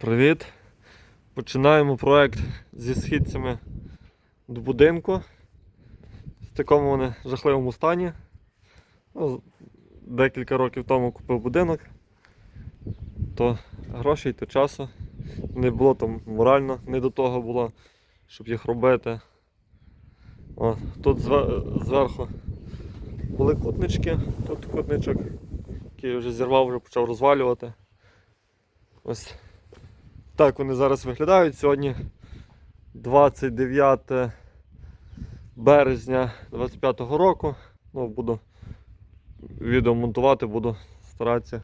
Привіт! Починаємо проект зі східцями до будинку. В такому вони жахливому стані. Ну, декілька років тому купив будинок, то грошей, то часу не було там морально, не до того було, щоб їх робити. О, тут зверху були кутнички, тут кутничок, який вже зірвав, вже почав розвалювати. Ось так вони зараз виглядають. Сьогодні 29 березня 25-го року. Ну, буду відео монтувати, буду старатися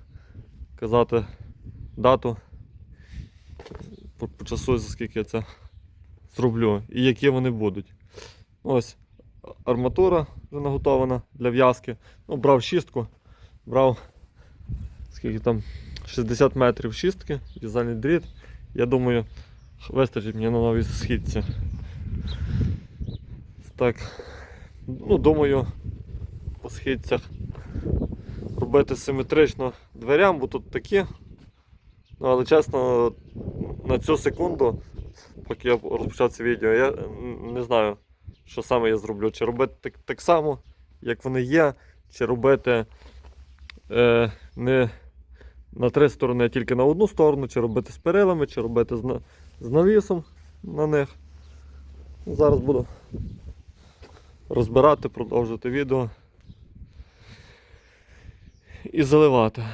казати дату по, часу, за скільки я це зроблю і які вони будуть. Ось арматура вже наготована для в'язки. Ну, брав шістку, брав скільки там 60 метрів шістки, в'язальний дріт. Я думаю, вистачить мені на новій східці. Так, ну думаю, по східцях робити симетрично дверям, бо тут такі. Ну, але чесно, на цю секунду, поки я розпочав це відео, я не знаю, що саме я зроблю. Чи робити так, так само, як вони є, чи робити е, не на три сторони, а тільки на одну сторону, чи робити з перилами, чи робити з, навісом на них. Зараз буду розбирати, продовжувати відео і заливати.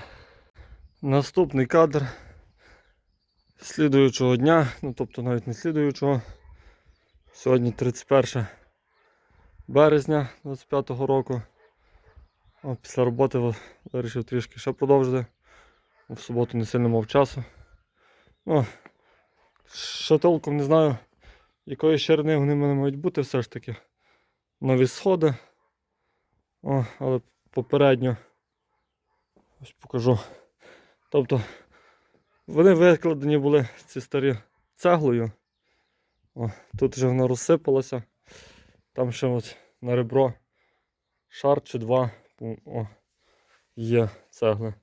Наступний кадр слідуючого дня, ну тобто навіть не слідуючого. Сьогодні 31 березня 25-го року. О, після роботи вирішив трішки ще продовжити. В суботу не сильно мав часу. Ну, ще толком не знаю, якої ширини вони мене мають бути все ж таки. Нові сходи. О, але попередньо ось покажу. Тобто вони викладені були ці старі цеглою. О, тут вже вона розсипалася. Там ще от на ребро шар чи два о, є цегли.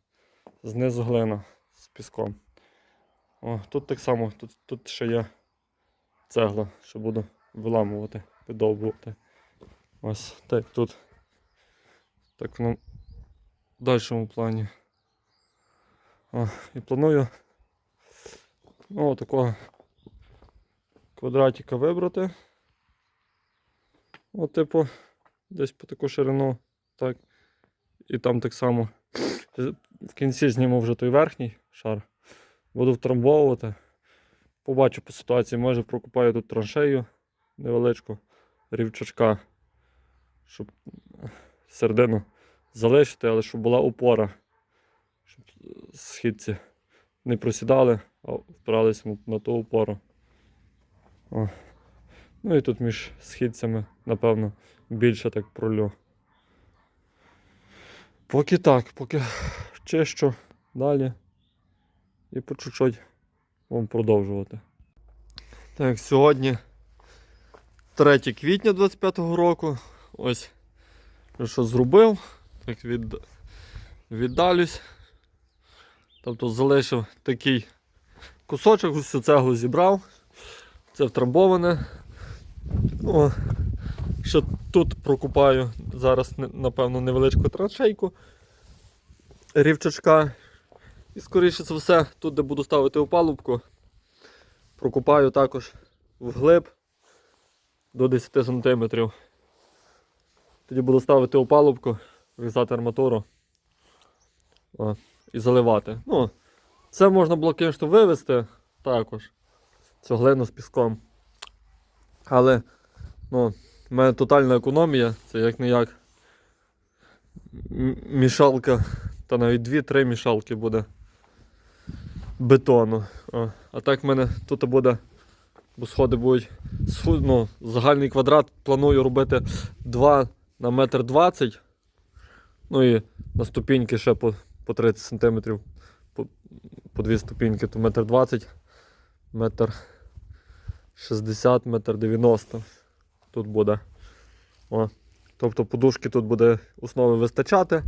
Знизу глина з піском. О, тут так само, тут, тут ще є цегла, що буду виламувати, видовбувати. Ось так тут. Так воно в дальшому плані. О, і планую ну, такого квадратика вибрати. О, типу, десь по таку ширину. Так. І там так само. В кінці зніму вже той верхній шар. Буду втрамбовувати. Побачу по ситуації, може прокопаю тут траншею невеличку рівчачка, щоб середину залишити, але щоб була опора, щоб східці не просідали, а впиралися на ту опору. О. Ну і тут між східцями, напевно, більше так пролю. Поки так, поки чищу далі і по чуть-чуть вам продовжувати. Так, сьогодні 3 квітня 25-го року. Ось що зробив. Так від... віддалюсь. Тобто залишив такий кусочок, всю цеглу зібрав. Це втрамбоване. О, що тут прокупаю зараз, напевно, невеличку траншейку рівчачка. І скоріше це все, тут де буду ставити опалубку, прокупаю також вглиб до 10 см. Тоді буду ставити опалубку, врізати арматуру о, і заливати. Ну, це можна було, звісно, вивезти також. Цю глину з піском. Але ну, в мене тотальна економія, це як не як мішалка, та навіть 2-3 мішалки буде бетону. О. А так в мене тут буде, бо сходи будуть ну, загальний квадрат планую робити 2 на метр 20. Ну і на ступіньки ще по, по 30 см. По, по 2 ступіньки, то метр 20, метр 60, метр 90 тут буде. О. Тобто подушки тут буде основи вистачати.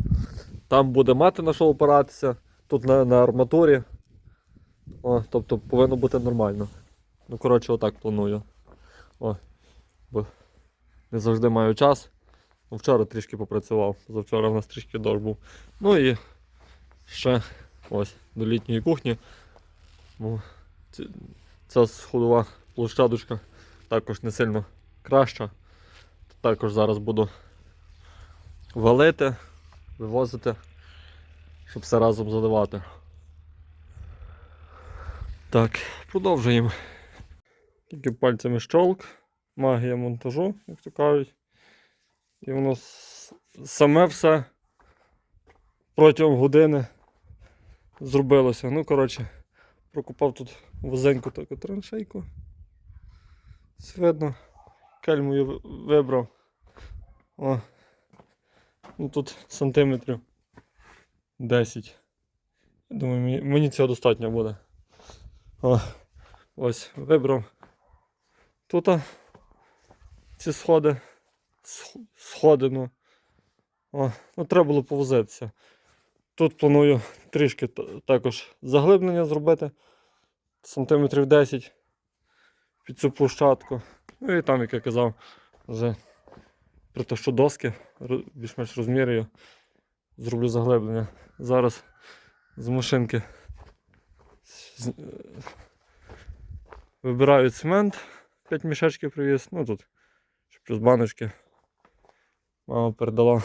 Там буде мати на що опиратися. Тут на, на арматурі. О, тобто повинно бути нормально. Ну, коротше, отак планую. О, бо не завжди маю час. Ну, Вчора трішки попрацював, завчора в нас трішки дощ був. Ну і ще ось до літньої кухні. Ну, ця сходова площадочка також не сильно краща. Також зараз буду валити, вивозити, щоб все разом заливати. Так, продовжуємо. Тільки пальцями щолк, магія монтажу, як то кажуть. І воно саме все протягом години зробилося. Ну, коротше, прокопав тут вузеньку таку траншейку. Ось Видно, кельму вибрав. О. Ну тут сантиметрів 10. Думаю, мені, мені цього достатньо буде. О, ось вибрав. Тут ці сходи. сх- Сходину. О, ну, треба було повозитися. Тут планую трішки та- також заглиблення зробити. Сантиметрів 10 під цю площадку. Ну і там, як я казав, вже при те, що доски більш-менш розмірюю, зроблю заглиблення. Зараз з машинки е, вибираю цемент, 5 мішечків привіз, ну тут ще плюс баночки. Мама передала.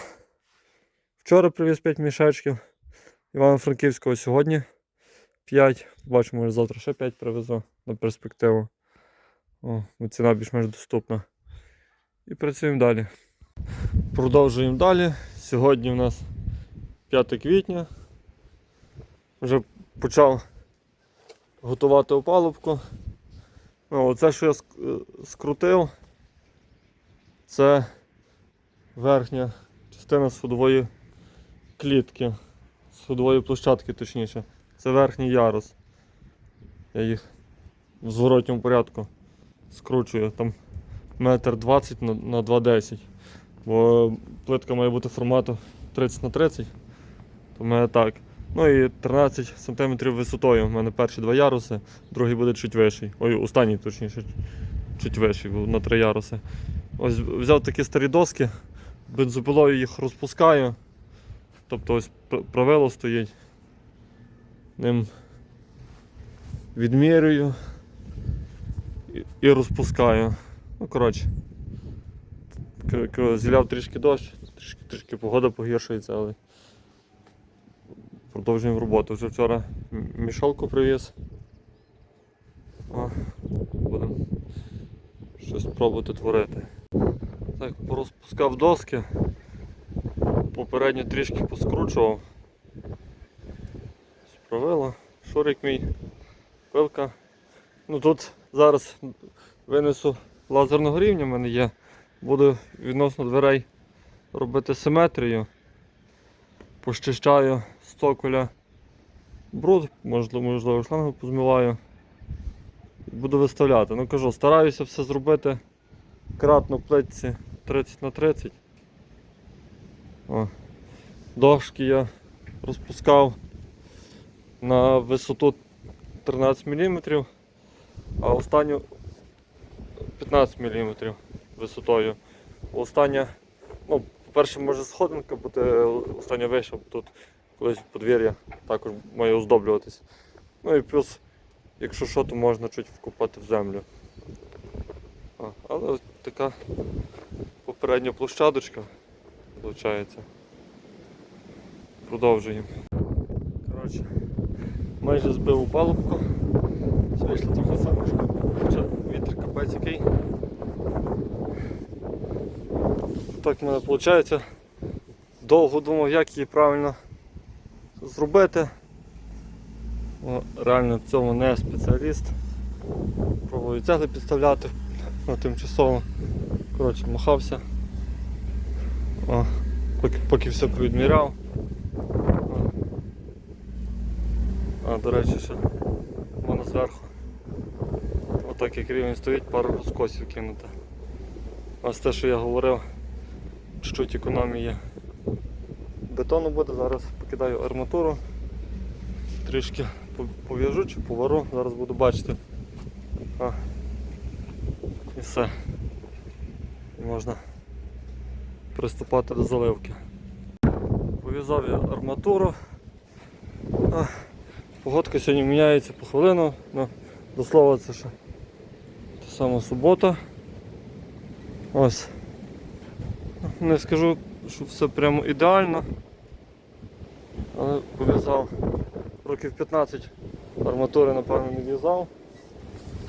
Вчора привіз 5 мішечків. Івано-Франківського сьогодні 5. Побачимо, може завтра ще 5 привезу на перспективу. О, ціна більш-менш доступна. І працюємо далі. Продовжуємо далі. Сьогодні у нас 5 квітня. Вже почав готувати опалубку. Ну, оце, що я е, скрутив, це верхня частина сходової клітки, сходової площадки, точніше. Це верхній ярус. Я їх в зворотньому порядку скручую там метр 20 на, на 2,10. Бо плитка має бути формату 30 на 30. То в мене так. Ну і 13 см висотою. У мене перші два яруси, другий буде чуть вищий. Ой, останній точніше, чуть вищий, бо на три яруси. Ось взяв такі старі доски, бензопилою їх розпускаю. Тобто ось правило стоїть. Ним відмірюю і, розпускаю. Ну, коротше. Зіляв трішки дощ, трішки, трішки погода погіршується, але продовжуємо роботу. Вже вчора мішалку привіз. Будемо щось пробувати творити. Так, порозпускав доски. Попередньо трішки поскручував. Справила. Шурик мій, пилка. Ну тут зараз винесу лазерного рівня в мене є. Буду відносно дверей робити симетрію. Пощищаю з цоколя бруд, можливо, можливо шлангу позмиваю. Буду виставляти. Ну кажу, стараюся все зробити кратно в плитці 30 на 30. О. Дошки я розпускав на висоту 13 мм, а останню 15 мм висотою. Остання, ну, по-перше, може сходинка бути остання вища, тут колись подвір'я також має оздоблюватись. Ну і плюс, якщо що, то можна чуть вкопати в землю. А, але така попередня площадочка виходить. Продовжуємо. Коротше, майже збив у палубку. Вийшло трохи самушка. Хоча вітер капець який. Так в мене виходить. Довго думав, як її правильно зробити. О, реально в цьому не спеціаліст. Пробую цегли підставляти ну, тимчасово. Коротше, махався. О, поки, поки все провідміряв. О. А, до речі, ще воно зверху. Отак як рівень стоїть, пару розкосів кинути. Ось те, що я говорив, чуть-чуть економії бетону буде, зараз покидаю арматуру, трішки пов'яжу чи повару, зараз буду бачити. А. І все. Можна приступати до заливки. Пов'язав я арматуру. А, погодка сьогодні міняється по хвилину. Ну, до слова, це ще сама субота. Ось. Не скажу, що все прямо ідеально. Але пов'язав років 15 арматури, напевно, не в'язав.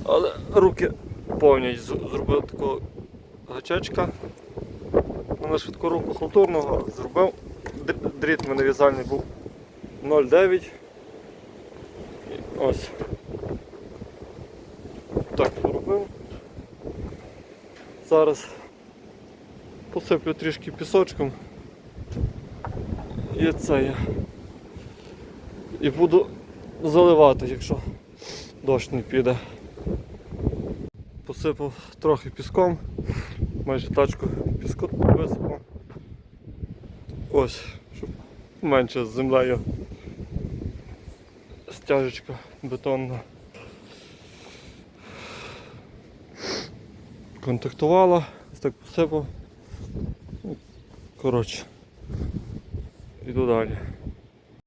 Але руки повнять з- зробив такого гачечка. На швидку руку халтурного зробив. Дріт в мене в'язальний був 0,9. І Ось. Так зробив. Зараз посиплю трішки пісочком. І це я. І буду заливати, якщо дощ не піде. Посипав трохи піском, майже тачку піску висипав. Ось, щоб менше з землею стяжечка бетонна. Контактувала, ось так посипав. Ну, Коротше, іду далі.